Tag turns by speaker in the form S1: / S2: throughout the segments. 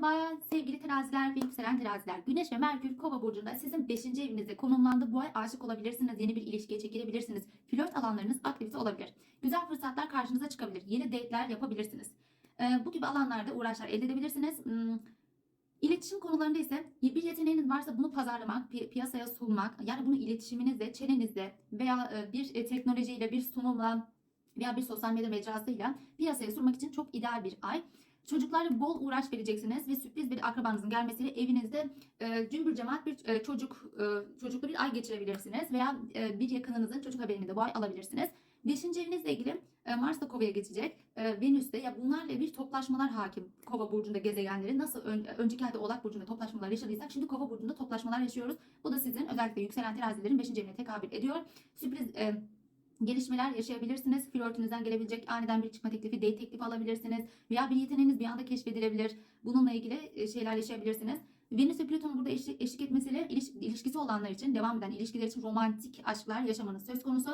S1: Merhaba sevgili teraziler ve yükselen teraziler. Güneş ve Merkür Kova burcunda sizin 5. evinizde konumlandı. Bu ay aşık olabilirsiniz, yeni bir ilişkiye çekilebilirsiniz. Flört alanlarınız aktivite olabilir. Güzel fırsatlar karşınıza çıkabilir. Yeni date'ler yapabilirsiniz. Ee, bu gibi alanlarda uğraşlar elde edebilirsiniz. Hmm, İletişim konularında ise bir yeteneğiniz varsa bunu pazarlamak, pi- piyasaya sunmak, yani bunu iletişiminizle, çenenizle veya e, bir e, teknolojiyle, bir sunumla veya bir sosyal medya mecrasıyla piyasaya sunmak için çok ideal bir ay. Çocuklarla bol uğraş vereceksiniz ve sürpriz bir akrabanızın gelmesiyle evinizde e, cümbür cemaat bir e, çocuk e, çocuklu bir ay geçirebilirsiniz veya e, bir yakınınızın çocuk haberini de bu ay alabilirsiniz. Beşinci evinizle ilgili e, Mars da Kova'ya geçecek. E, Venüs'te ya bunlarla bir toplaşmalar hakim. Kova burcunda gezegenleri nasıl ön, önceki ayda Oğlak burcunda toplaşmalar yaşadıysak şimdi Kova burcunda toplaşmalar yaşıyoruz. Bu da sizin özellikle yükselen terazilerin 5. evine tekabül ediyor. Sürpriz e, gelişmeler yaşayabilirsiniz. Flörtünüzden gelebilecek aniden bir çıkma teklifi, date teklifi alabilirsiniz. Veya bir yeteneğiniz bir anda keşfedilebilir. Bununla ilgili e, şeyler yaşayabilirsiniz. Venüs ve Plüton burada eşlik, eşlik etmesiyle iliş- ilişkisi olanlar için, devam eden ilişkiler için romantik aşklar yaşamanız söz konusu.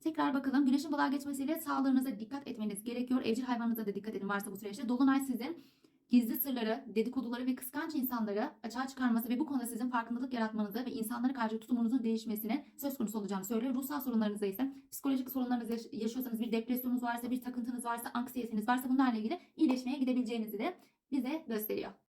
S1: Tekrar bakalım. Güneşin balığa geçmesiyle sağlığınıza dikkat etmeniz gerekiyor. Evcil hayvanınıza da dikkat edin varsa bu süreçte. Dolunay sizin gizli sırları, dedikoduları ve kıskanç insanları açığa çıkarması ve bu konuda sizin farkındalık yaratmanızı ve insanlara karşı tutumunuzun değişmesine söz konusu olacağını söylüyor. Ruhsal sorunlarınızda ise psikolojik sorunlarınızı yaş- yaşıyorsanız, bir depresyonunuz varsa, bir takıntınız varsa, anksiyeteniz varsa bunlarla ilgili iyileşmeye gidebileceğinizi de bize gösteriyor.